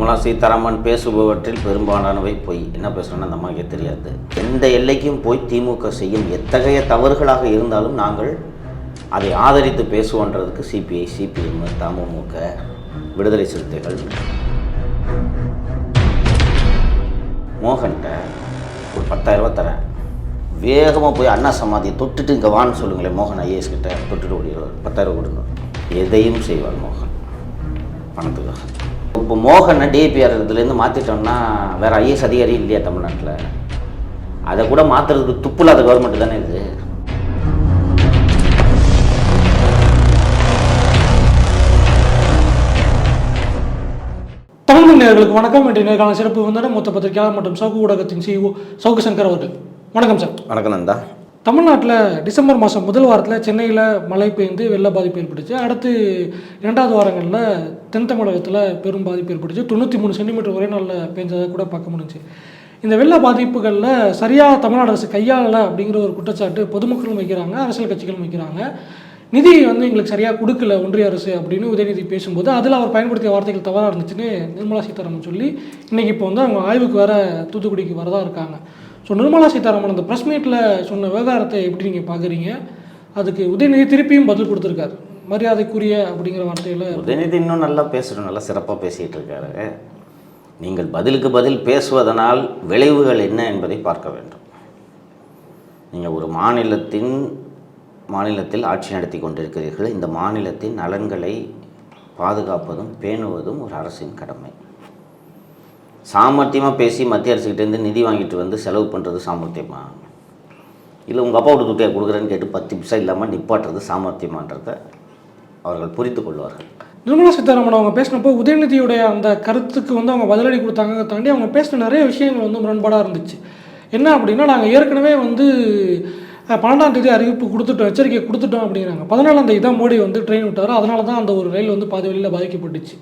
நிர்மலா சீதாராமன் பேசுபவற்றில் பெரும்பாலானவை பொய். என்ன பேசுகிறோன்னு அந்த அம்மாக்கே தெரியாது. எந்த எல்லைக்கும் போய் திமுக செய்யும் எத்தகைய தவறுகளாக இருந்தாலும் நாங்கள் அதை ஆதரித்து பேசுவோன்றதுக்கு சிபிஐ சிபிஎம் தமுமுக விடுதலை சிறுத்தைகள். மோகன்கிட்ட ஒரு பத்தாயிரரூபா தரேன். வேகமாக போய் அண்ணா சமாதியை தொட்டுட்டு இங்கே வான்னு சொல்லுங்களேன். மோகன் ஐஏஎஸ் கிட்ட தொட்டுட்டு ஓடிடுவார். பத்தாயிரம் கொடுங்க. எதையும் செய்வார் மோகன். பணத்துக்காக. இப்போ மோகனை டிஏபிஆர் இதுலேருந்து மாற்றிட்டோம்னா வேறு ஐஏஎஸ் அதிகாரி இல்லையா தமிழ்நாட்டில்? அதை கூட மாற்றுறதுக்கு துப்புலாத கவர்மெண்ட் தானே இது? தமிழ் நேயர்களுக்கு வணக்கம். இன்றைய நேர்காணல் சிறப்பு வந்தனர் மூத்த பத்திரிகையாளர் மற்றும் சவுக்கு ஊடகத்தின் சிஇஓ சவுக்கு சங்கர் அவர்கள். வணக்கம் சார். வணக்கம் நந்தா. தமிழ்நாட்டில் டிசம்பர் மாதம் முதல் வாரத்தில் சென்னையில் மழை பெய்ந்து வெள்ள பாதிப்பு ஏற்பட்டுச்சு. அடுத்து இரண்டாவது வாரங்களில் தென் தமிழகத்தில் பெரும் பாதிப்பு ஏற்பட்டுச்சு. தொண்ணூற்றி மூணு சென்டிமீட்டர் ஒரே நாளில் பெஞ்சதை கூட பார்க்க முடிஞ்சு. இந்த வெள்ள பாதிப்புகளில் சரியாக தமிழ்நாடு அரசு கையாளலை அப்படிங்கிற ஒரு குற்றச்சாட்டு பொதுமக்களும் வைக்கிறாங்க அரசியல் கட்சிகளும் வைக்கிறாங்க. நிதி வந்து எங்களுக்கு சரியாக கொடுக்கல ஒன்றிய அரசு அப்படின்னு உதயநிதி பேசும்போது அதில் அவர் பயன்படுத்திய வார்த்தைகள் தவறாக இருந்துச்சுன்னு நிர்மலா சீதாராமன் சொல்லி இன்றைக்கி இப்போ வந்து அவங்க ஆய்வுக்கு வர தூத்துக்குடிக்கு வரதா இருக்காங்க. ஸோ நிர்மலா சீதாராமன் அந்த ப்ரெஸ் மீட்டில் சொன்ன விவகாரத்தை எப்படி நீங்கள் பார்க்குறீங்க அதுக்கு உதயநிதி திருப்பியும் பதில் கொடுத்துருக்காரு. மரியாதைக்குரிய அப்படிங்கிற வார்த்தையில் உதயநிதி இன்னும் நல்லா பேசுகிறோம் நல்லா சிறப்பாக பேசிகிட்டு இருக்காரு. நீங்கள் பதிலுக்கு பதில் பேசுவதனால் விளைவுகள் என்ன என்பதை பார்க்க வேண்டும். நீங்கள் ஒரு மாநிலத்தின் மாநிலத்தில் ஆட்சி நடத்தி கொண்டிருக்கிறீர்கள். இந்த மாநிலத்தின் நலன்களை பாதுகாப்பதும் பேணுவதும் ஒரு அரசின் கடமை. சாமர்த்தியமாக பேசி மத்திய அரசுக்கிட்டேருந்து நிதி வாங்கிட்டு வந்து செலவு பண்ணுறது சாமர்த்தியமா? இல்லை உங்கள் அப்பாவோட துட்டையை கொடுக்குறேன்னு கேட்டு பத்து பைசா இல்லாமல் நிப்பாட்டுறது சாமர்த்தியமான்றத அவர்கள் புரிந்து கொள்வார்கள். நிர்மலா சீதாராமன் அவங்க பேசினப்போ உதயநிதியுடைய அந்த கருத்துக்கு வந்து அவங்க பதிலடி கொடுத்தாங்க தாண்டி அவங்க பேசின நிறைய விஷயங்கள் வந்து முரண்பாடாக இருந்துச்சு. என்ன அப்படின்னா நாங்கள் ஏற்கனவே வந்து பன்னெண்டாம் தேதி அறிவிப்பு கொடுத்துட்டோம் எச்சரிக்கை கொடுத்துட்டோம் அப்படிங்கிறாங்க. பதினாலாம் தேதி தான் மோடி வந்து ட்ரெயின் விட்டார். அதனால தான் அந்த ஒரு ரயில் வந்து பாதி வழியில் பாதிக்கப்பட்டுச்சு.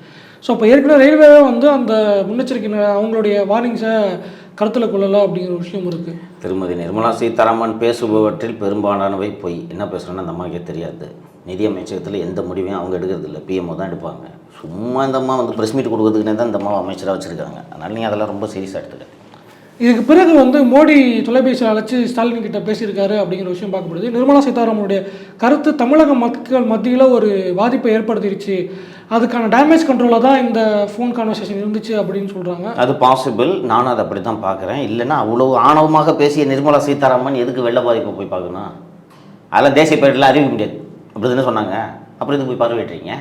ஸோ இப்போ ஏற்கனவே ரயில்வேவே வந்து அந்த முன்னெச்சரிக்கை அவங்களுடைய வார்னிங்ஸை கருத்தில் கொள்ளலாம் அப்படிங்கிற ஒரு விஷயம் இருக்குது திருமதி நிர்மலா சீதாராமன் பேசுபவற்றில் பெரும்பாலானவை பொய். என்ன பேசுகிறேன்னு அந்த அம்மாக்கே தெரியாது. நிதி அமைச்சகத்தில் எந்த முடிவையும் அவங்க எடுக்கிறது இல்லை பிஎம்ஓ தான் எடுப்பாங்க. சும்மா இந்த அம்மா வந்து ப்ரெஸ் மீட் கொடுக்கறதுக்குனே தான் இந்த அம்மா அமைச்சராக வச்சுருக்காங்க. அதனால் நீங்கள் அதெல்லாம் ரொம்ப சீரியஸாக எடுத்துக்க இதுக்கு பிறகு வந்து மோடி தொலைபேசியில் அழைச்சி ஸ்டாலின் கிட்ட பேசியிருக்காரு அப்படிங்கிற விஷயம் பார்க்கப்படுது நிர்மலா சீதாராமனுடைய கருத்து தமிழக மக்கள் மத்தியில் ஒரு பாதிப்பை ஏற்படுத்திடுச்சு அதுக்கான டேமேஜ் கண்ட்ரோலில் தான் இந்த ஃபோன் கான்வர்சேஷன் இருந்துச்சு அப்படின்னு சொல்கிறாங்க அது பாசிபிள் நானும் அதை அப்படி தான் பார்க்குறேன். இல்லைன்னா அவ்வளோ ஆணவமாக பேசிய நிர்மலா சீதாராமன் எதுக்கு வெள்ள பாதிப்பை போய் பார்க்கணும்? அதெல்லாம் தேசிய பேரில் அறிவிக்க முடியாது. அப்படி தானே சொன்னாங்க. அப்புறம் எதுக்கு போய் பார்வையிட்றீங்க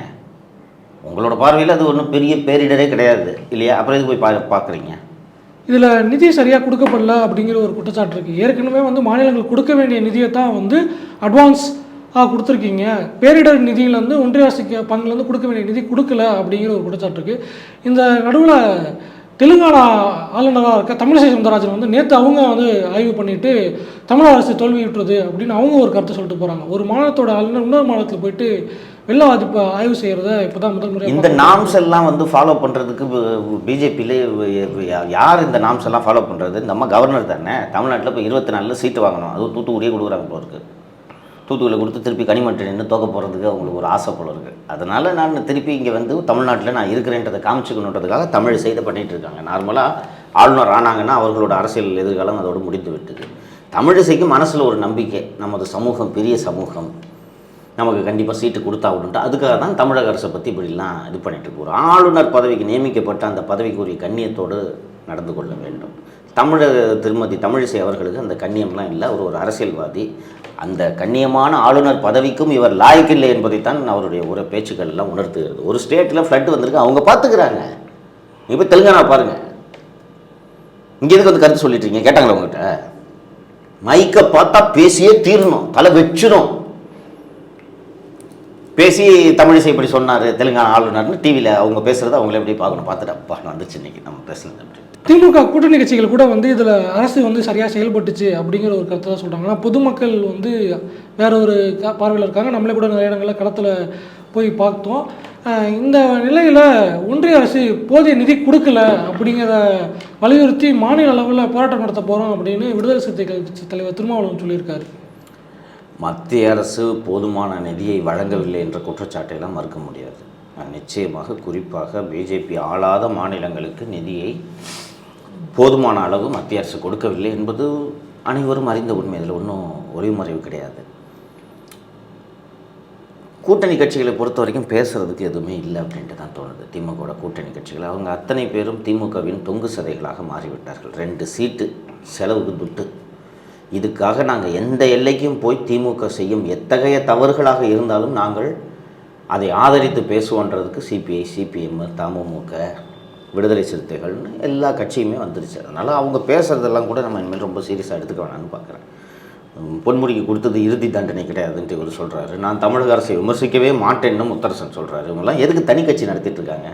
உங்களோட பார்வையில் அது ஒன்றும் பெரிய பேரிடரே கிடையாது. இல்லையா? அப்புறம் எதுக்கு போய் பா பார்க்குறீங்க? இதில் நிதி சரியாக கொடுக்கப்படல அப்படிங்கிற ஒரு குற்றச்சாட்டு இருக்குது ஏற்கனவே வந்து மாநிலங்கள் கொடுக்க வேண்டிய நிதியை தான் வந்து அட்வான்ஸ் கொடுத்துருக்கீங்க. பேரிடர் நிதியிலேருந்து ஒன்றிய பங்குலேருந்து கொடுக்க வேண்டிய நிதி கொடுக்கல அப்படிங்கிற ஒரு குற்றச்சாட்டு இருக்குது இந்த நடுவில் தெலுங்கானா ஆளுநராக இருக்க தமிழிசை சவுந்தரராஜன் வந்து நேற்று அவங்க வந்து ஆய்வு பண்ணிட்டு தமிழக அரசு தோல்வியுற்றது அப்படின்னு அவங்க ஒரு கருத்தை சொல்லிட்டு போகிறாங்க ஒரு மாநிலத்தோட ஆளுநர் இன்னொரு மாநிலத்தில் போயிட்டு வெள்ள பாதிப்பை ஆய்வு செய்கிறத இப்போ தான் முதல் முறையாக இந்த நாம்ஸ் எல்லாம் வந்து ஃபாலோ பண்ணுறதுக்கு பிஜேபியில் யார் இந்த நாம்ஸ் எல்லாம் ஃபாலோ பண்ணுறது இந்த அம்மா கவர்னர் தானே. தமிழ்நாட்டில் இப்போ இருபத்தி நாலில் சீட்டு வாங்கணும். அதுவும் தூத்துக்குடியே கொடுக்குறாங்க இருக்கு. தூத்துக்குடியில் கொடுத்து திருப்பி கனிமட்டை நின்று தோக்க போகிறதுக்கு அவங்களுக்கு ஒரு ஆசை போல இருக்குது அதனால் நான் திருப்பி இங்கே வந்து தமிழ்நாட்டில் நான் இருக்கிறேன்றதை காமிச்சுக்கணுன்றதுக்காக தமிழ் செய்த பண்ணிகிட்டு இருக்காங்க. நார்மலாக ஆளுநர் ஆனாங்கன்னா அவர்களோட அரசியல் எதிர்காலம் அதோடு முடிந்து விட்டது. தமிழிசைக்கு மனசில் ஒரு நம்பிக்கை நமது சமூகம் பெரிய சமூகம் நமக்கு கண்டிப்பாக சீட்டு கொடுத்தாகணுன்ட்டு அதுக்காக தான் தமிழக அரசை பற்றி இப்படிலாம் இது பண்ணிட்டு ஒரு ஆளுநர் பதவிக்கு நியமிக்கப்பட்ட அந்த பதவிக்குரிய கண்ணியத்தோடு நடந்து கொள்ள வேண்டும். தமிழக திருமதி தமிழிசை அவர்களுக்கு அந்த கண்ணியம்லாம் இல்லை. அவர் ஒரு அரசியல்வாதி அந்த கண்ணியமான ஆளுநர் பதவிக்கும் இவர் லாய்க்கில்லை என்பதைத்தான் அவருடைய ஒரு பேச்சுக்கள் எல்லாம் உணர்த்துகிறது. ஒரு ஸ்டேட்டில் ஃப்ளட் வந்திருக்கு அவங்க பார்த்துக்கிறாங்க. இப்போ தெலுங்கானா பாருங்கள் இங்கே எதுக்கு வந்து கருத்து சொல்லிட்டு இருக்கீங்க? கேட்டாங்களா உங்ககிட்ட? மைக்கை பார்த்தா பேசியே தீரணும் தலை வச்சிடும் பேசி தமிழிசை இப்படி சொன்னார் தெலுங்கானா ஆளுநர்னு டிவியில் அவங்க பேசுகிறத அவங்களே எப்படி பார்க்கணும். பார்த்துட்டு அப்பா வந்துச்சு இன்றைக்கி நம்ம பேசுனது அப்படி திமுக கூட்டணி கட்சிகள் கூட வந்து இதில் அரசு வந்து சரியாக செயல்பட்டுச்சு அப்படிங்கிற ஒரு கருத்தை தான் சொல்கிறாங்க ஆனால் பொதுமக்கள் வந்து வேற ஒரு க- பார்வையில் இருக்காங்க. நம்மளே கூட நிறைய இடங்களில் களத்தில் போய் பார்த்தோம். இந்த நிலையில் ஒன்றிய அரசு போதிய நிதி கொடுக்கல அப்படிங்கிறத வலியுறுத்தி மாநில அளவில் போராட்டம் நடத்த போகிறோம் அப்படின்னு விடுதலை சிறுத்தைகள் கட்சி தலைவர் திருமாவளவன் சொல்லியிருக்காரு. மத்திய அரசு போதுமான நிதியை வழங்கவில்லை என்ற குற்றச்சாட்டையெல்லாம் மறுக்க முடியாது. நிச்சயமாக குறிப்பாக பிஜேபி ஆளாத மாநிலங்களுக்கு நிதியை போதுமான அளவு மத்திய அரசு கொடுக்கவில்லை என்பது அனைவரும் அறிந்த உண்மை. இதில் ஒன்றும் ஒளிமறைவு கிடையாது. கூட்டணி கட்சிகளை பொறுத்த வரைக்கும் பேசுகிறதுக்கு எதுவுமே இல்லை அப்படின்ட்டு தான் தோணுது. திமுகவோட கூட்டணி கட்சிகள். அவங்க அத்தனை பேரும் திமுகவின் தொங்கு சதைகளாக மாறிவிட்டார்கள். ரெண்டு சீட்டு செலவுக்கு துட்டு. இதுக்காக நாங்கள் எந்த எல்லைக்கும் போய் திமுக செய்யும் எத்தகைய தவறுகளாக இருந்தாலும் நாங்கள் அதை ஆதரித்து பேசுவோன்றதுக்கு சிபிஐ சிபிஎம் தமுமுக விடுதலை சிறுத்தைகள்னு எல்லா கட்சியுமே வந்துருச்சு. அதனால் அவங்க பேசுகிறதெல்லாம் கூட நம்ம இனிமேல் ரொம்ப சீரியஸாக எடுத்துக்க வேணாம்னு பார்க்குறேன். பொன்முடிக்கு கொடுத்தது இறுதி தண்டனை கிடையாதுன்ட்டு இவர் சொல்கிறாரு நான் தமிழக அரசை விமர்சிக்கவே மாட்டேன்னு முத்தரசன் சொல்கிறாரு இவங்கெல்லாம் எதுக்கு தனி கட்சி நடத்திட்டு இருக்காங்க?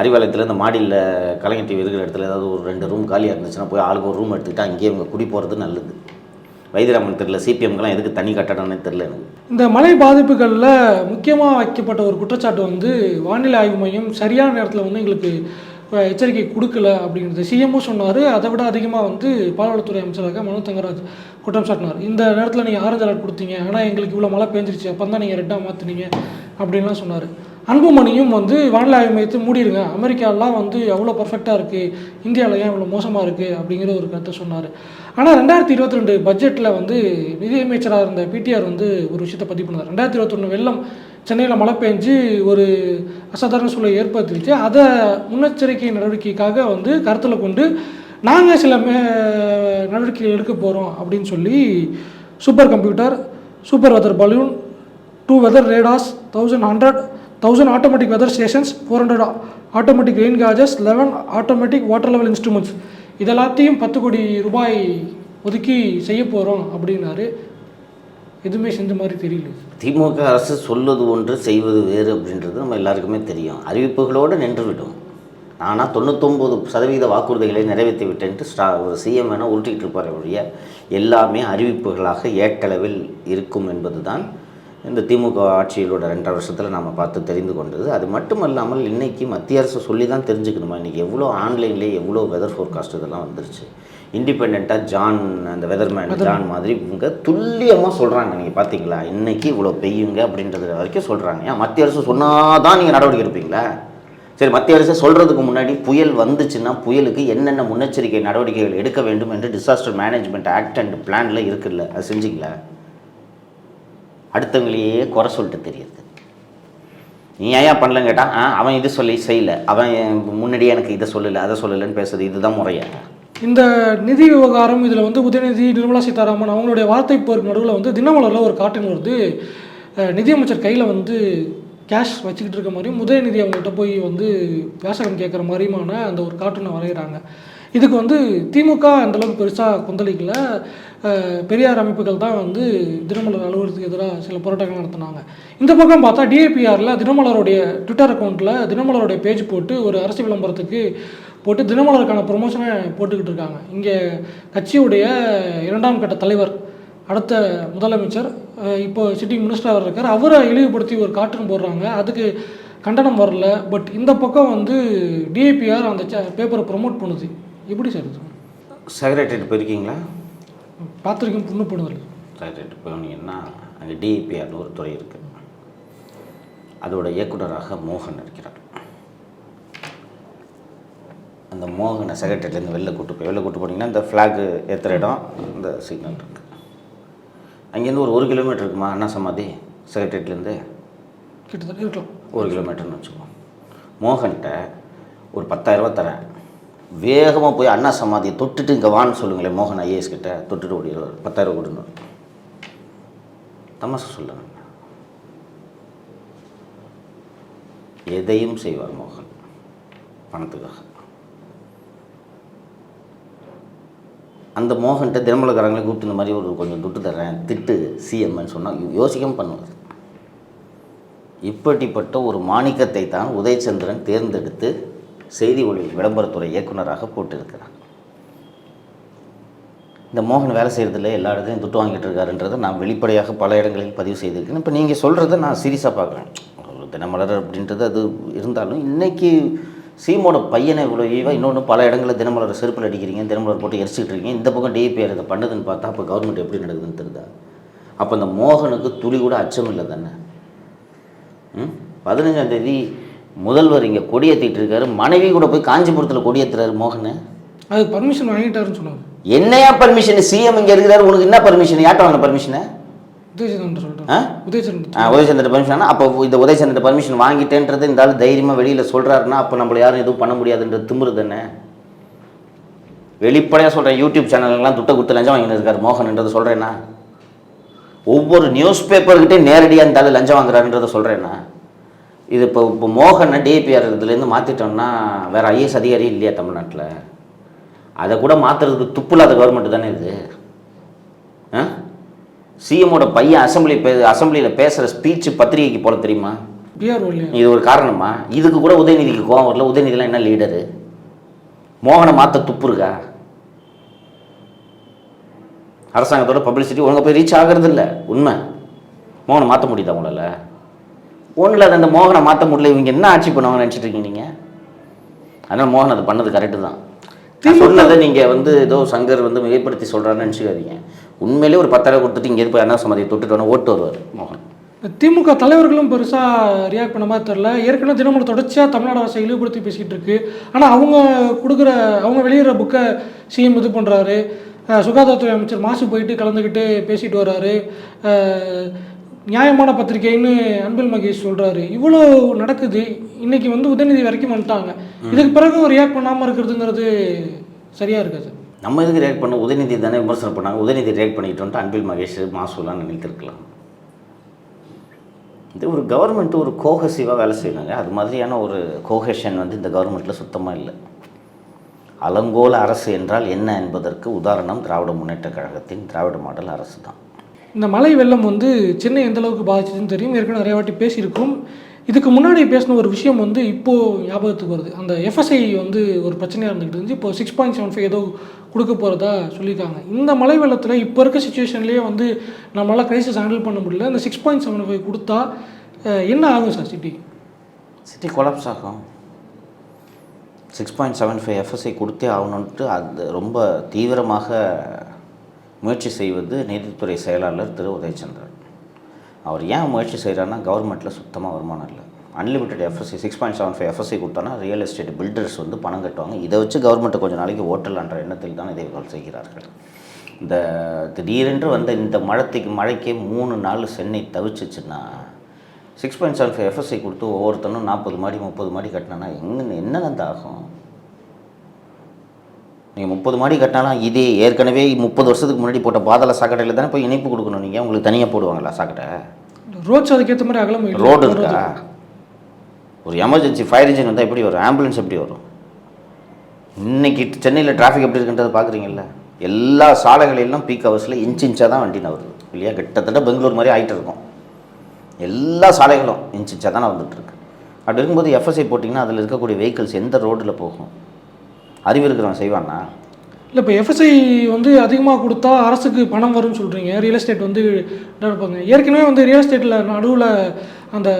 அறிவாலயத்தில் இந்த மாடியில் கலைஞர் டிவி இருக்கிற இடத்துல ஏதாவது ஒரு ரெண்டு ரூம் காலியாக இருந்துச்சுன்னா போய் ஆளுக்கு ஒரு ரூம் எடுத்துக்கிட்டு அங்கேயே இவங்க குடி போகிறது நல்லது. வைத்தியராமன் தெரியல சிபிஎம்க்கெல்லாம் எதுக்கு தனி கட்டணம்னு தெரில எனக்கு. இந்த மழை பாதிப்புகளில் முக்கியமாக வைக்கப்பட்ட ஒரு குற்றச்சாட்டு வந்து வானிலை ஆய்வு மையம் சரியான நேரத்தில் வந்து எங்களுக்கு எச்சரிக்கை கொடுக்கல அப்படிங்கிறது. சிஎம்மும் சொன்னார் அதை விட அதிகமாக வந்து பால்வளத்துறை அமைச்சராக மனோ தங்கராஜ் குற்றம் சாட்டினார். இந்த நேரத்தில் நீங்கள் ஆரஞ்சு அலர்ட் கொடுத்தீங்க ஆனால் எங்களுக்கு இவ்வளோ மழை பெஞ்சிருச்சு அப்போ தான் நீங்கள் ரெட்டாக மாற்றினீங்க அப்படின்லாம் சொன்னார். அன்புமணியும் வந்து வானிலை ஆய்வு மையத்தை மூடிடுங்க அமெரிக்காலாம் வந்து அவ்வளோ பர்ஃபெக்டாக இருக்குது இந்தியாவில் ஏன் இவ்வளோ மோசமாக இருக்குது அப்படிங்கிற ஒரு கருத்தை சொன்னார். ஆனால் ரெண்டாயிரத்தி இருபத்தி ரெண்டு பட்ஜெட்டில் வந்து நிதியமைச்சராக இருந்த பிடிஆர் வந்து ஒரு விஷயத்தை பதிவு பண்ணார். ரெண்டாயிரத்தி இருபத்தொன்று வெள்ளம் சென்னையில் மழை பெஞ்சு ஒரு அசாதாரண சூழலை ஏற்படுத்திடுச்சு. அதை முன்னெச்சரிக்கை நடவடிக்கைக்காக வந்து கருத்தில் கொண்டு நாங்கள் சில மே நடவடிக்கைகள் எடுக்க போகிறோம் அப்படின்னு சொல்லி super computer super weather balloon two weather radars thousand hundred thousand automatic weather stations four hundred automatic rain gauges eleven automatic water level instruments இதெல்லாத்தையும் பத்து கோடி ரூபாய் ஒதுக்கி செய்ய போகிறோம் அப்படின்னாரு. எதுவுமே செஞ்ச மாதிரி தெரியல. திமுக அரசு சொல்வது ஒன்று செய்வது வேறு அப்படின்றது நம்ம எல்லாருக்குமே தெரியும். அறிவிப்புகளோடு நின்றுவிடும். ஆனால் தொண்ணூத்தொம்பது சதவீத வாக்குறுதிகளை நிறைவேற்றி விட்டேன்ட்டு ஸ்டா ஒரு சிஎம் வேணால் உருட்டிக்கிட்டு இருப்பார் ஒழிய எல்லாமே அறிவிப்புகளாக ஏட்டளவில் இருக்கும் என்பது தான் இந்த திமுக ஆட்சியிலோட ரெண்டரை வருஷத்தில் நாம் பார்த்து தெரிந்து கொண்டது. அது மட்டுமல்லாமல் இன்னைக்கு மத்திய அரசு சொல்லி தான் தெரிஞ்சுக்கணுமா? இன்றைக்கி எவ்வளோ ஆன்லைன்லேயே எவ்வளோ வெதர் ஃபோர்காஸ்ட் இதெல்லாம் வந்துருச்சு. இண்டிபெண்ட்டாக ஜான் அந்த வெதர்மேன் ஜான் மாதிரி இவங்க துல்லியமாக சொல்கிறாங்க நீங்கள் பார்த்தீங்களா இன்னைக்கு இவ்வளோ பெய்யுங்க அப்படின்றது வரைக்கும் சொல்கிறாங்க ஏன்? மத்திய அரசு சொன்னால் தான் நீங்கள் நடவடிக்கை எடுப்பீங்களா? சரி மத்திய அரசு சொல்கிறதுக்கு முன்னாடி புயல் வந்துச்சுன்னா புயலுக்கு என்னென்ன முன்னெச்சரிக்கை நடவடிக்கைகள் எடுக்க வேண்டும் என்று டிசாஸ்டர் மேனேஜ்மெண்ட் ஆக்ட் அண்ட் பிளானில் இருக்குல்ல. அது செஞ்சீங்களா? அடுத்தவங்களையே குறை சொல்லிட்டு தெரியுது. நீ ஏன் பண்ணலன்னு கேட்டால் ஆ அவன் இது சொல்லி செய்யலை. அவன் முன்னாடியே எனக்கு இதை சொல்லலை அதை சொல்லலைன்னு பேசுறது இதுதான் முறையா. இந்த நிதி விவகாரம் இதில் வந்து உதயநிதி நிர்மலா சீதாராமன் அவங்களுடைய வார்த்தை போருக்கு நடுவில் வந்து தினமலரில் ஒரு காட்டன் வருது. நிதியமைச்சர் கையில் வந்து கேஷ் வச்சுக்கிட்டு இருக்க மாதிரியும் உதயநிதி அவங்கள்ட்ட போய் வந்து வேசகம் கேட்குற மாதிரியுமான அந்த ஒரு கார்ட்டூனை வரைகிறாங்க இதுக்கு வந்து திமுக அந்தளவுக்கு பெருசாக கொந்தளிக்கல. பெரியார் அமைப்புகள் தான் வந்து தினமலர் அலுவலகத்துக்கு எதிராக சில போராட்டங்கள் நடத்தினாங்க. இந்த பக்கம் பார்த்தா டிஏபிஆரில் தினமலருடைய ட்விட்டர் அக்கௌண்ட்டில் தினமலருடைய பேஜ் போட்டு ஒரு அரசு விளம்பரத்துக்கு போட்டு தினமலருக்கான ப்ரொமோஷனை போட்டுக்கிட்டு இருக்காங்க. இங்கே கட்சியுடைய இரண்டாம் கட்ட தலைவர் அடுத்த முதலமைச்சர் இப்போ சிட்டிங் மினிஸ்டர் இருக்கார். அவரை இழிவுபடுத்தி ஒரு கார்ட்டூன் போடுறாங்க. அதுக்கு கண்டனம் வரல. பட் இந்த பக்கம் வந்து டிஏபிஆர் அந்த பேப்பரை ப்ரொமோட் பண்ணுது. எப்படி சார் இது? செக்ரட்டரியேட் போயிருக்கீங்களா? பார்த்துருக்கேன் புண்ணு போடுதல். செக்ரட்டரியேட் போனீங்கன்னா அங்கே டிஇபிஆர்னு ஒரு துறை இருக்குது அதோட இயக்குனராக மோகன் இருக்கிறார். அந்த மோகனை செக்ரட்டரியிலேருந்து வெளில கூட்டு போய் வெளில கூட்டு போனீங்கன்னா இந்த ஃப்ளாகு ஏற்றுற இடம் இந்த சிக்னல் இருக்குது அங்கேருந்து ஒரு ஒரு கிலோமீட்டர் இருக்குமா அண்ணா சமாதி? செக்ரட்டரியேட்லேருந்து கிட்டத்தட்ட இருக்கலாம். ஒரு கிலோமீட்டர்னு வச்சுக்கோ. மோகன்கிட்ட ஒரு பத்தாயிரரூபா தரேன். வேகமாக போய் அண்ணா சமாதியை தொட்டுட்டு இங்கே வான்னு சொல்லுங்களேன் மோகன் ஐஏஎஸ் கிட்ட. தொட்டுட்டு ஓடிடுவார் பத்தாயிரம் கொடுங்க. தமாசா சொல்லுங்க. எதையும் செய்வார் மோகன். பணத்துக்காக. அந்த மோகன்கிட்ட தினமலக்காரங்களே கூப்பிட்டு இந்த மாதிரி ஒரு கொஞ்சம் துட்டு தர்றேன் திட்டு சிஎம்னு சொன்னால் யோசிக்காம பண்ணுவார். இப்படிப்பட்ட ஒரு மாணிக்கத்தை தான் உதயச்சந்திரன் தேர்ந்தெடுத்து செய்தி ஒளி விளம்பரத்துறை இயக்குனராக போட்டிருக்கிறார். இந்த மோகன் வேலை செய்கிறதுல எல்லா இடத்துலையும் துட்டு வாங்கிட்டு இருக்காருன்றதை நான் வெளிப்படையாக பல இடங்களில் பதிவு செய்திருக்கேன். இப்போ நீங்கள் சொல்கிறத நான் சீரியஸாக பார்க்குறேன். ஒரு தினமலர் அப்படின்றது அது இருந்தாலும் இன்றைக்கி சீமோட பையனை இவ்வளோ ஈவாக இன்னொன்று பல இடங்களில் தினமலர் செருப்பில் அடிக்கிறீங்க தினமலர் போட்டு எரிச்சிக்கிட்டு இருக்கீங்க இந்த பக்கம் டிபிஆர் இதை பண்ணுதுன்னு பார்த்தா அப்போ கவர்மெண்ட் எப்படி நடக்குதுன்னு தெரியுதா? அப்போ இந்த மோகனுக்கு துளி கூட அச்சம் இல்லை தானே? ம்? பதினஞ்சாம் தேதி முதல்வர் இங்கே கொடியேற்றிட்டு இருக்காரு மனைவி கூட போய் காஞ்சிபுரத்தில் கொடியேற்றுறாரு மோகன். அதுக்கு பர்மிஷன் வாங்கிட்டாருன்னு சொன்னாங்க என்னையா பர்மிஷன் சிஎம் இங்கே இருக்கிறாரு. உனக்கு என்ன பர்மிஷன் யார்ட்ட வாங்கின பர்மிஷனை உதயசந்திர பர்மிஷன் அப்போ இந்த உதயசந்திர பர்மிஷன் வாங்கிட்டேன்றது இந்த ஆள் தைரியமாக வெளியில் சொல்கிறாருன்னா அப்போ நம்மள யாரும் எதுவும் பண்ண முடியாதுன்றது திமிரு தானே? வெளிப்படையாக சொல்கிறேன் யூடியூப் சேனல்லாம் துட்டை கொடுத்து லஞ்சம் வாங்கிட்டு இருக்காரு மோகன்ன்றது சொல்கிறேன்னா ஒவ்வொரு நியூஸ் பேப்பர்கிட்டே நேரடியாக இந்த ஆள் லஞ்சம் வாங்குறாருன்றதை சொல்கிறேன்னா இது இப்போ இப்போ மோகனை டிஏபிஆர் இதுலேருந்து மாற்றிட்டோம்னா வேறு ஐஏஎஸ் அதிகாரி இல்லையா தமிழ்நாட்டில்? அதை கூட மாற்றுறதுக்கு துப்பு இல்லாத கவர்மெண்ட் தானே இது? ஆ? சிஎம்மோட பையன் அசம்பிளி பே அசம்பிளியில் பேசுகிற ஸ்பீச் பத்திரிகைக்கு போல தெரியுமா? இது ஒரு காரணமா? இதுக்கு கூட உதயநிதிக்கு கோவம் வரல. உதயநிதிலாம் என்ன லீடரு மோகனை மாற்ற துப்பு இருக்கா? அரசாங்கத்தோட பப்ளிசிட்டி ஒழுங்கா போய் ரீச் ஆகிறது இல்லை உண்மை. மோகனை மாற்ற முடியுதா உங்களால்? ஒன்றில் அந்த மோகனை மாற்ற முடியல இவங்க என்ன ஆட்சி பண்ணுவாங்கன்னு நினச்சிட்டு இருக்கீங்க நீங்கள் அதனால் மோகன் அது பண்ணது கரெக்டு தான். சொன்னதை நீங்கள் வந்து ஏதோ சங்கர் வந்து மிகைப்படுத்தி சொல்கிறாருன்னு நினச்சிக்காதீங்க. உண்மையிலேயே ஒரு பத்தாயிரம் கொடுத்துட்டு இங்கே போய் அண்ணா சமாதியை தொட்டுட்டு ஓட்டு வருவார் மோகன். திமுக தலைவர்களும் பெருசாக ரியாக்ட் பண்ண மாதிரி தெரில ஏற்கனவே தினமணி தொடர்ச்சியாக தமிழ்நாடு அரசை இழிவுபடுத்தி பேசிக்கிட்டு இருக்கு. ஆனால் அவங்க கொடுக்குற அவங்க வெளியிடுற புக்கை சிஎம் இது பண்ணுறாரு சுகாதாரத்துறை அமைச்சர் மாசு போயிட்டு கலந்துக்கிட்டு பேசிட்டு வர்றாரு. நியாயமான பத்திரிக்கைன்னு அன்பில் மகேஷ் சொல்கிறாரு இவ்வளோ நடக்குது. இன்னைக்கு வந்து உதயநிதி வரைக்கும் வந்துட்டாங்க. இதுக்கு பிறகும் ரியாக்ட் பண்ணாமல் இருக்கிறதுங்கிறது சரியாக இருக்காது? நம்ம எதுக்கு ரியாக்ட் பண்ண உதயநிதி தானே விமர்சனம் பண்ணாங்க. உதயநிதி ரியாக்ட் பண்ணிட்டு வந்துட்டு அன்பில் மகேஷ் மாசுலாம் நினைத்திருக்கலாம். இது ஒரு கவர்மெண்ட் ஒரு கோஹசிவாக வேலை செய்யணுங்க. அது மாதிரியான ஒரு கோஹெஷன் வந்து இந்த கவர்மெண்ட்டில் சுத்தமாக இல்லை. அலங்கோல அரசு என்றால் என்ன என்பதற்கு உதாரணம் திராவிட முன்னேற்ற கழகத்தின் திராவிட மாடல் அரசு தான் இந்த மழை வெள்ளம் வந்து சென்னை எந்த அளவுக்கு பாதிச்சதுன்னு தெரியும். ஏற்கனவே நிறைய வாட்டி பேசியிருக்கோம். இதுக்கு முன்னாடி பேசின ஒரு விஷயம் வந்து இப்போது ஞாபகத்துக்கு வருது. அந்த எஃப்எஸ்ஐ வந்து ஒரு பிரச்சனையாக இருந்துகிட்டு இருந்துச்சு. இப்போ சிக்ஸ் பாயிண்ட் செவன் ஃபைவ் ஏதோ கொடுக்க போகிறதா சொல்லியிருக்காங்க. இந்த மழை வெள்ளத்தில் இப்போ இருக்க சுச்சுவேஷன்லேயே வந்து நம்மளால் கிரைசிஸ் ஹேண்டில் பண்ண முடியல. இந்த சிக்ஸ் பாயிண்ட் செவன் ஃபைவ் கொடுத்தா என்ன ஆகும் சார் சிட்டி சிட்டி கொலாப்ஸ் ஆகும். Six point seven five FSI கொடுத்தே ஆகணுன்ட்டு அது ரொம்ப தீவிரமாக முயற்சி செய்வது நீதித்துறை செயலாளர் திரு. உதயச்சந்திரன். அவர் ஏன் முயற்சி செய்கிறாருன்னா கவர்மெண்ட்டில் சுத்தமாக வருமானம் இல்லை. Unlimited FSC six point seven five FSC கொடுத்தோன்னா ரியல் எஸ்டேட் பில்டர்ஸ் வந்து பணம் கட்டுவாங்க. இதை வச்சு கவர்மெண்ட்டை கொஞ்சம் நாளைக்கு ஓட்டலான்ற எண்ணத்தில் தான் இதை இவர்கள் செய்கிறார்கள். இந்த திடீரென்று வந்த இந்த மழத்தைக்கு மழைக்கே மூணு நாள் Chennai தவிச்சிச்சுன்னா six point seven five FSC கொடுத்து ஒவ்வொருத்தனும் நாற்பது மாடி முப்பது மாடி கட்டினா எங்கே என்னென்ன ஆகும்? நீங்கள் முப்பது மாடி கட்டினாலும் இதே ஏற்கனவே முப்பது வருஷத்துக்கு முன்னாடி போட்ட பாதாள சாக்கடையில் தானே போய் இணைப்பு கொடுக்கணும் நீங்கள் உங்களுக்கு தனியாக போடுவாங்களா சாக்கடை? ரோட்ஸ் அதுக்கேற்ற மாதிரி அகலம். ரோடு இருக்கா? ஒரு எமர்ஜென்சி ஃபயர் இன்ஜின் வந்தால் எப்படி வரும்? ஆம்புலன்ஸ் எப்படி வரும்? இன்னைக்கு சென்னையில் டிராஃபிக் எப்படி இருக்குன்றதை பார்க்குறீங்கல்ல எல்லா சாலைகளிலும் பீக் ஹவர்ஸில் இன்ச் இன்ச்சாக தான் வண்டி நவருது. இல்லையா? கிட்டத்தட்ட பெங்களூர் மாதிரி ஆகிட்டு இருக்கும். எல்லா சாலைகளும் இன்ச் இன்ச்சாக தான் வந்துட்டு இருக்கு. அப்படி இருக்கும்போது எஃப்எஸ்ஐ போட்டிங்கன்னா அதில் இருக்கக்கூடிய வெஹிக்கிள்ஸ் எந்த ரோட்டில் போகும்? அறிவு இருக்கிறவன் செய்வானா இல்லை இப்போ எஃப்எஸ்ஐ வந்து அதிகமாக கொடுத்தா அரசுக்கு பணம் வரும்னு சொல்கிறீங்க ரியல் எஸ்டேட் வந்து இருப்பாங்க? ஏற்கனவே வந்து ரியல் எஸ்டேட்டில் நடுவில் அந்த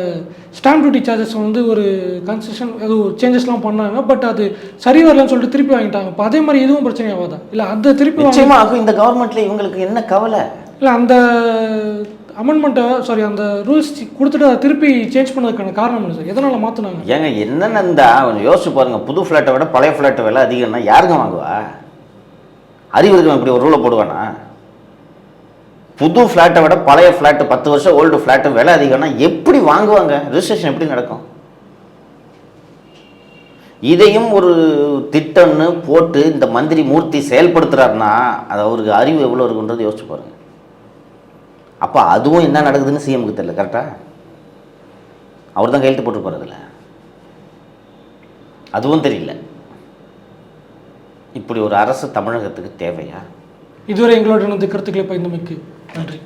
ஸ்டாம்ப் டியூட்டி சார்ஜஸ் வந்து ஒரு கன்செஷன் ஏதோ சேஞ்சஸ்லாம் பண்ணாங்க. பட் அது சரி வரலன்னு சொல்லிட்டு திருப்பி வாங்கிட்டாங்க. இப்போ அதே மாதிரி இதுவும் பிரச்சனை ஆகாதா? இல்லை அதை திருப்பி வாங்கி நிச்சயமா ஆகும் இந்த கவர்மெண்ட்டில் இவங்களுக்கு என்ன கவலை? இல்லை அந்த அமெண்ட்மெண்ட்டை சாரி அந்த ரூல்ஸ் கொடுத்துட்டு அதை திருப்பி சேஞ்ச் பண்ணதுக்கான காரணம் என்ன சார் எதனால் மாற்றினாங்க ஏங்க என்னென்ன கொஞ்சம் யோசிச்சு பாருங்கள் புது ஃப்ளாட்டை விட பழைய ஃப்ளாட்டை விலை அதிகம்னா யாருங்க வாங்குவா? அறிவு இருக்கவன் இப்படி ஒரு ரூலை போடுவானா? புது ஃப்ளாட்டை விட பழைய ஃப்ளாட்டு பத்து வருஷம் ஓல்டு ஃப்ளாட்டு விலை அதிகம்னா எப்படி வாங்குவாங்க? ரிஜிஸ்ட்ரேஷன் எப்படி நடக்கும்? இதையும் ஒரு திட்டம்னு போட்டு இந்த மந்திரி மூர்த்தி செயல்படுத்துறாருன்னா அது அவருக்கு அறிவு எவ்வளோ இருக்குன்றது யோசிச்சு பாருங்கள் அப்போ அதுவும் என்ன நடக்குதுன்னு சிஎம்க்கு தெரியல கரெக்டாக அவர் தான் கையெழுத்து போட்டு போகிறதில்ல அதுவும் தெரியல. இப்படி ஒரு அரசு தமிழகத்துக்கு தேவையா? இதுவரை எங்களோட கருத்துக்களை பகிர்ந்தமைக்கு நன்றி.